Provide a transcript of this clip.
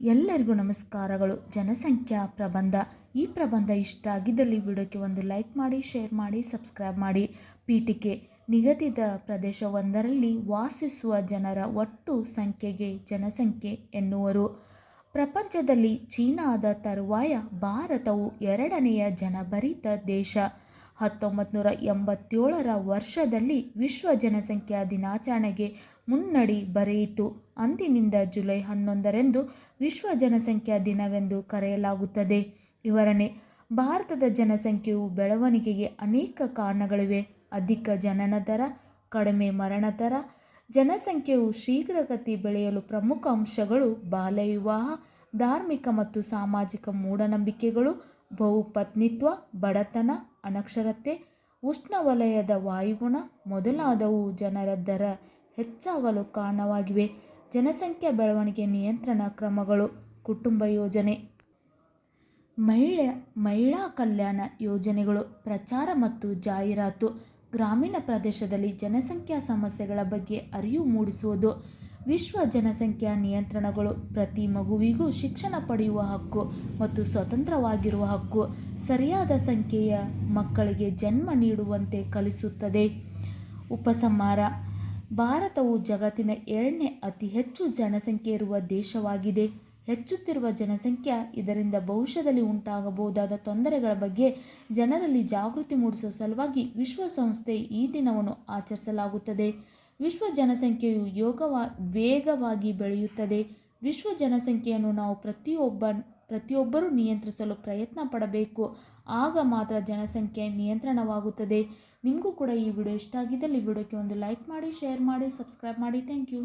ಎಲ್ಲರಿಗೂ ನಮಸ್ಕಾರಗಳು. ಜನಸಂಖ್ಯಾ ಪ್ರಬಂಧ. ಈ ಪ್ರಬಂಧ ಇಷ್ಟ ಆಗಿದ್ದಲ್ಲಿ ವಿಡಿಯೋಕ್ಕೆ ಒಂದು ಲೈಕ್ ಮಾಡಿ, ಶೇರ್ ಮಾಡಿ, ಸಬ್ಸ್ಕ್ರೈಬ್ ಮಾಡಿ. ಪೀಠಿಕೆ ನಿಗದಿತ ಪ್ರದೇಶವೊಂದರಲ್ಲಿ ವಾಸಿಸುವ ಜನರ ಒಟ್ಟು ಸಂಖ್ಯೆಗೆ ಜನಸಂಖ್ಯೆ ಎನ್ನುವರು. ಪ್ರಪಂಚದಲ್ಲಿ ಚೀನಾದ ತರುವಾಯ ಭಾರತವು ಎರಡನೆಯ ಜನಭರಿತ ದೇಶ. ಹತ್ತೊಂಬತ್ತು ನೂರ ಎಂಬತ್ತೇಳರ ವರ್ಷದಲ್ಲಿ ವಿಶ್ವ ಜನಸಂಖ್ಯಾ ದಿನಾಚರಣೆಗೆ ಮುನ್ನಡಿ ಬರೆಯಿತು. ಅಂದಿನಿಂದ ಜುಲೈ ಹನ್ನೊಂದರಂದು ವಿಶ್ವ ಜನಸಂಖ್ಯಾ ದಿನವೆಂದು ಕರೆಯಲಾಗುತ್ತದೆ. ವಿವರಣೆ, ಭಾರತದ ಜನಸಂಖ್ಯೆಯು ಬೆಳವಣಿಗೆಗೆ ಅನೇಕ ಕಾರಣಗಳಿವೆ. ಅಧಿಕ ಜನನ ದರ, ಕಡಿಮೆ ಮರಣ ದರ, ಜನಸಂಖ್ಯೆಯು ಶೀಘ್ರಗತಿ ಬೆಳೆಯಲು ಪ್ರಮುಖ ಅಂಶಗಳು ಬಾಲ್ಯ ವಿವಾಹ ಧಾರ್ಮಿಕ ಮತ್ತು ಸಾಮಾಜಿಕ ಮೂಢನಂಬಿಕೆಗಳು ಬಹುಪತ್ನಿತ್ವ, ಬಡತನ, ಅನಕ್ಷರತೆ, ಉಷ್ಣವಲಯದ ವಾಯುಗುಣ ಮೊದಲಾದವು ಜನರ ದರ ಹೆಚ್ಚಾಗಲು ಕಾರಣವಾಗಿವೆ. ಜನಸಂಖ್ಯಾ ಬೆಳವಣಿಗೆ ನಿಯಂತ್ರಣ ಕ್ರಮಗಳು, ಕುಟುಂಬ ಯೋಜನೆ, ಮಹಿಳೆ, ಮಹಿಳಾ ಕಲ್ಯಾಣ ಯೋಜನೆಗಳು, ಪ್ರಚಾರ ಮತ್ತು ಜಾಹೀರಾತು, ಗ್ರಾಮೀಣ ಪ್ರದೇಶದಲ್ಲಿ ಜನಸಂಖ್ಯಾ ಸಮಸ್ಯೆಗಳ ಬಗ್ಗೆ ಅರಿವು ಮೂಡಿಸುವುದು. ವಿಶ್ವ ಜನಸಂಖ್ಯಾ ನಿಯಂತ್ರಣಗಳು ಪ್ರತಿ ಮಗುವಿಗೂ ಶಿಕ್ಷಣ ಪಡೆಯುವ ಹಕ್ಕು ಮತ್ತು ಸ್ವತಂತ್ರವಾಗಿರುವ ಹಕ್ಕು ಸರಿಯಾದ ಸಂಖ್ಯೆಯ ಮಕ್ಕಳಿಗೆ ಜನ್ಮ ನೀಡುವಂತೆ ಕಲಿಸುತ್ತದೆ. ಉಪಸಂಹಾರ. ಭಾರತವು ಜಗತ್ತಿನ ಎರಡನೇ ಅತಿ ಹೆಚ್ಚು ಜನಸಂಖ್ಯೆ ಇರುವ ದೇಶವಾಗಿದೆ. ಹೆಚ್ಚುತ್ತಿರುವ ಜನಸಂಖ್ಯೆ ಇದರಿಂದ ಭವಿಷ್ಯದಲ್ಲಿ ಉಂಟಾಗಬಹುದಾದ ತೊಂದರೆಗಳ ಬಗ್ಗೆ ಜನರಲ್ಲಿ ಜಾಗೃತಿ ಮೂಡಿಸುವ ಸಲುವಾಗಿ ವಿಶ್ವಸಂಸ್ಥೆ ಈ ದಿನವನ್ನು ಆಚರಿಸಲಾಗುತ್ತದೆ. ವಿಶ್ವ ಜನಸಂಖ್ಯೆಯು ಯೋಗವಾ, ವೇಗವಾಗಿ ಬೆಳೆಯುತ್ತದೆ. ವಿಶ್ವ ಜನಸಂಖ್ಯೆಯನ್ನು ನಾವು ಪ್ರತಿಯೊಬ್ಬ, ಪ್ರತಿಯೊಬ್ಬರೂ ನಿಯಂತ್ರಿಸಲು ಪ್ರಯತ್ನ ಪಡಬೇಕು. ಆಗ ಮಾತ್ರ ಜನಸಂಖ್ಯೆ ನಿಯಂತ್ರಣವಾಗುತ್ತದೆ. ನಿಮಗೂ ಕೂಡ ಈ ವಿಡಿಯೋ ಇಷ್ಟ ಆಗಿದ್ದಲ್ಲಿ ವಿಡಿಯೋಕ್ಕೆ ಒಂದು ಲೈಕ್ ಮಾಡಿ, ಶೇರ್ ಮಾಡಿ, ಸಬ್ಸ್ಕ್ರೈಬ್ ಮಾಡಿ. Thank you.